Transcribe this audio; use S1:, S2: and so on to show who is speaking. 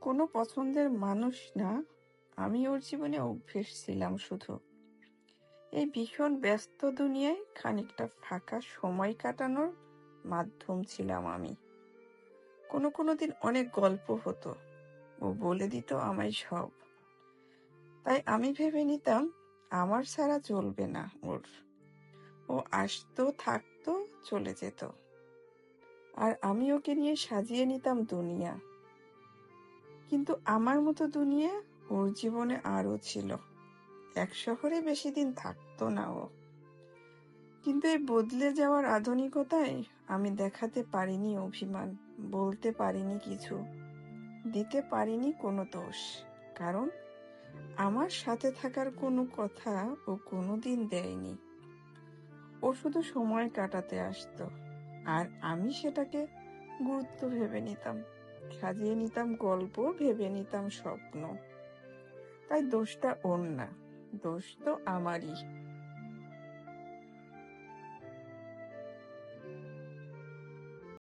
S1: কোনো পছন্দের মানুষ না, আমি ওর জীবনে অভ্যেস ছিলাম শুধু। এই ভীষণ ব্যস্ত দুনিয়ায় খানিকটা ফাঁকা সময় কাটানোর মাধ্যম ছিলাম আমি। কোনো কোনো দিন অনেক গল্প হতো, ও বলে দিত আমায় সব। তাই আমি ভেবে নিতাম, আমার ছাড়া চলবে না ওর। ও আসতো, থাকতো, চলে যেত। আর আমি ওকে নিয়ে সাজিয়ে নিতাম দুনিয়া। কিন্তু আমার মতো দুনিয়া ওর জীবনে আরও ছিল। এক শহরে বেশি দিন থাকতো না ও। কিন্তু এই বদলে যাওয়ার আধুনিকতায় আমি দেখাতে পারিনি অভিমান, বলতে পারিনি কিছু, দিতে পারিনি কোনো দোষ। কারণ আমার সাথে থাকার কোনো কথা ও কোনো দিন দেয়নি। ও শুধু সময় কাটাতে আসতো, আর আমি সেটাকে গুরুত্ব ভেবে নিতাম। সাজিয়ে নিতাম গল্প ভেবে নিতাম স্বপ্ন। তাই দোষটা ওর না দোষ তো আমারই।